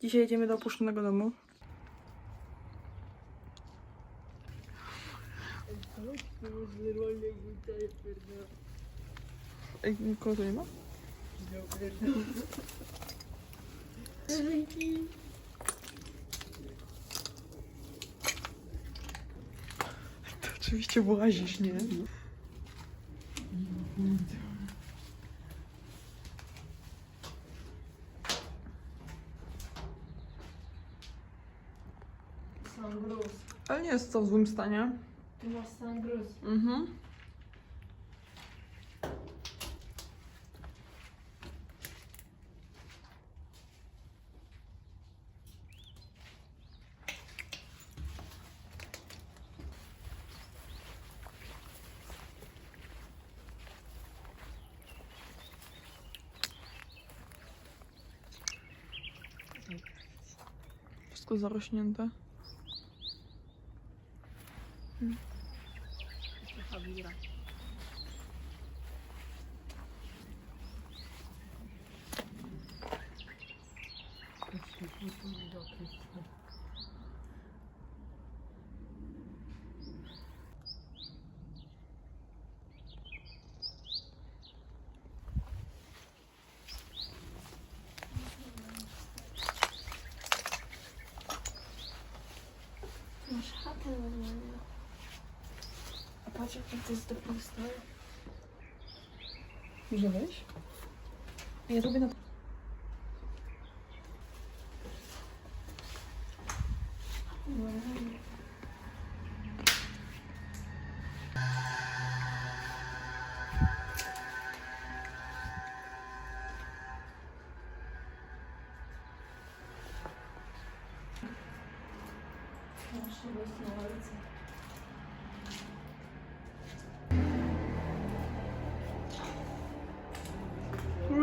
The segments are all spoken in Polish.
Dzisiaj jedziemy do opuszczonego domu. Ej, nikogo tu nie ma? To oczywiście włazisz, nie? Sangruz. Ale nie jest to w złym stanie. Ty masz sangruz. Mhm. Wszystko zarośnięte. A patrz jak to jest dopiero stoi. Może wejść? Ja robię na...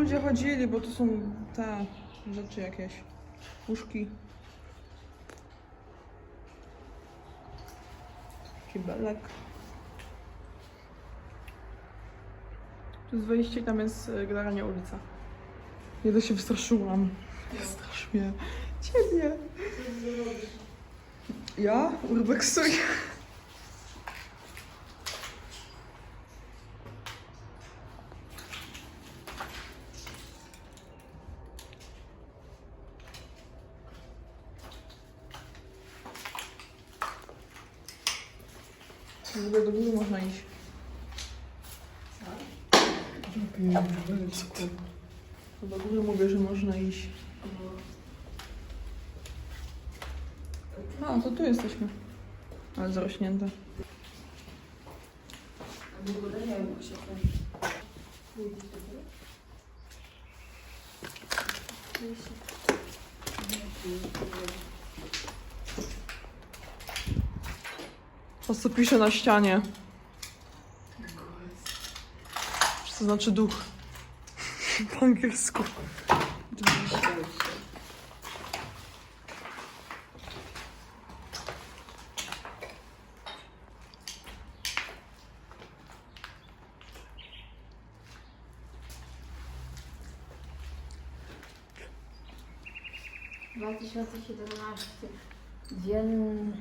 Ludzie chodzili, bo to są te rzeczy jakieś. Puszki. Kibelek. Jest wejście, tam jest y, generalnie ulica. Nie to się wystraszyłam. Strasz mnie. Ciebie. Ja? Urbexuję. W ogóle do góry można iść. To do góry mówię, że można iść. A, to tu jesteśmy. Ale zarośnięte. To co pisze na ścianie. Co to znaczy duch? Po angielsku. Dwa tysiące siedemnaście. Dzień.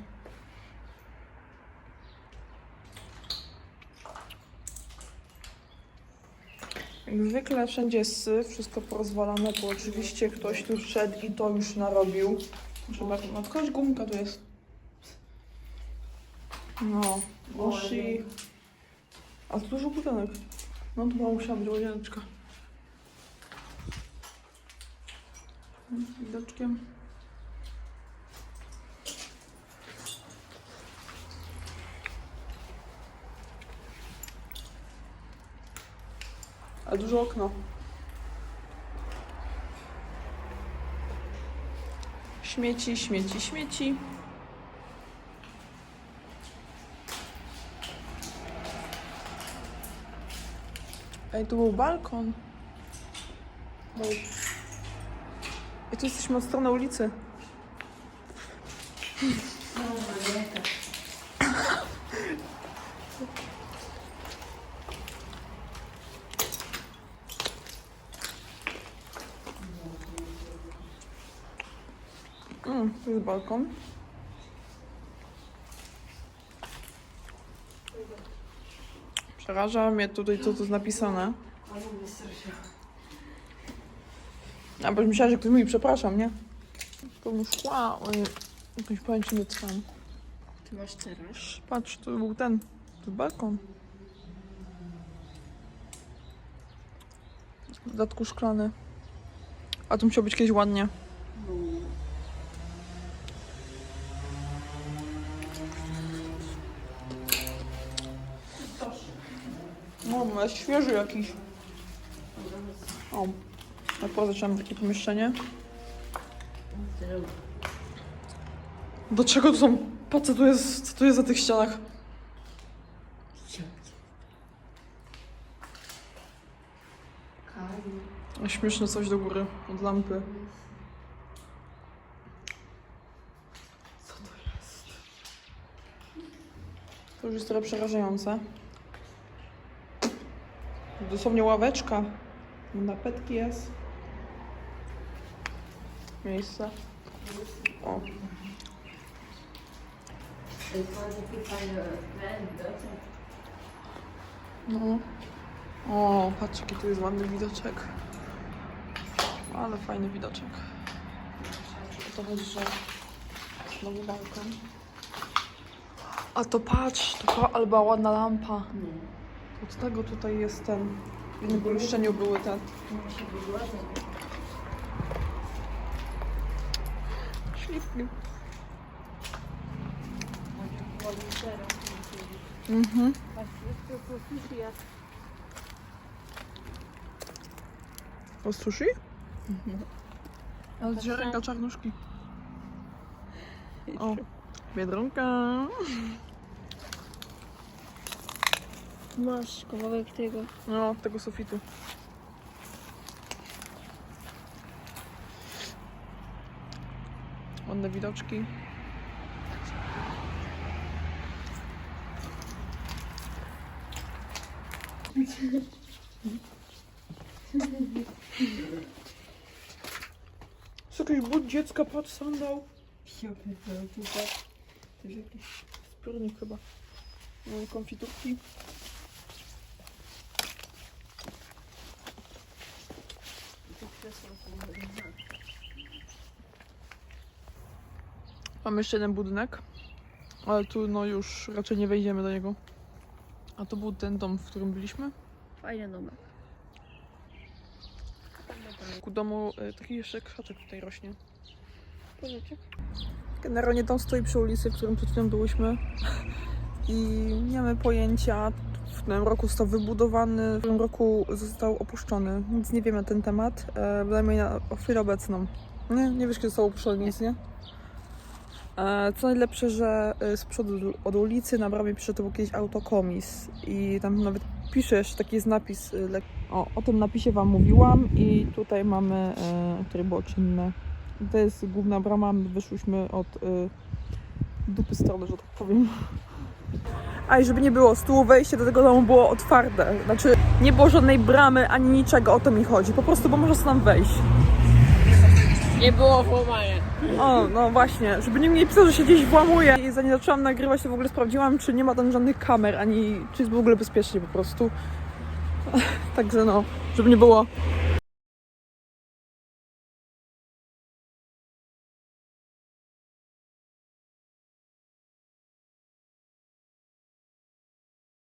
Jak zwykle wszędzie jest syf, wszystko porozwalane, bo oczywiście ktoś tu wszedł i to już narobił. Trzeba, no tylko gumka tu jest. No, Oshi. A tu dużo butelek. No to była musiała być łazieneczka. Widoczkiem. A dużo okno. Śmieci, śmieci, śmieci. Ej, tu był balkon. Ej, Ej, tu jesteśmy od strony ulicy. No, Marieta. Tu jest balkon. Przeraża mnie tutaj, co tu jest napisane. A bo myślałam, że ktoś mówi przepraszam, nie? To mu szła, oj, jakąś pamięci trzymam. Ty masz teraz? Patrz, to był ten, to jest balkon. W dodatku szklany. A tu musiał być kiedyś ładnie. No, jest świeży jakiś. O, na poza takie pomieszczenie. Do czego to są? Patrz, co tu jest, co tu jest za tych ścianach? Śmieszne coś do góry, od lampy. Co to jest? To już jest trochę przerażające. Dosłownie ławeczka. Na petki jest. Miejsce. O, no. O, patrz jaki tu jest ładny widoczek. Ale fajny widoczek. O to chodzi, że znowu balkon. A to patrz, to była ładna lampa. Od tego tutaj jest ten. W innym pomieszczeniu były te. Śliwki. Mhm. O sushi? Od ziarenka czarnuszki. O, biedronka. Masz kawałek tego. No, tego sufitu. Ładne widoczki. Jest jakiś but dziecka, patrz, sandał. Ja pierdolę, tak. To jest jakiś spiórnik chyba. No, konfiturki. Mamy jeszcze jeden budynek, ale tu no już raczej nie wejdziemy do niego. A to był ten dom, w którym byliśmy. Fajny domek. Ku domu y, taki jeszcze krzaczek tutaj rośnie. Pożycie? Generalnie dom stoi przy ulicy, w którym przed chwilą byłyśmy. I nie mamy pojęcia, w którym roku został wybudowany, w którym roku został opuszczony. Nic nie wiemy na ten temat, e, bynajmniej na chwilę obecną. Nie, nie wiesz, kiedy został opuszczony, nic, nie? E, co najlepsze, że e, z przodu od ulicy na bramie był kiedyś autokomis. I tam nawet pisze jeszcze taki jest napis. e, O, o tym napisie Wam mówiłam i tutaj mamy, które było czynne. To jest główna brama, my wyszłyśmy od dupy strony, że tak powiem. A i żeby nie było, tyłu wejście do tego domu było otwarte. Znaczy, nie było żadnej bramy ani niczego, o to mi chodzi. Po prostu, bo może sobie tam wejść. Nie było włamania. O, no właśnie, żeby nikt nie pisał, że się gdzieś włamuje. I zanim zaczęłam nagrywać, to w ogóle sprawdziłam, czy nie ma tam żadnych kamer, ani czy jest w ogóle bezpiecznie po prostu. Także no, żeby nie było.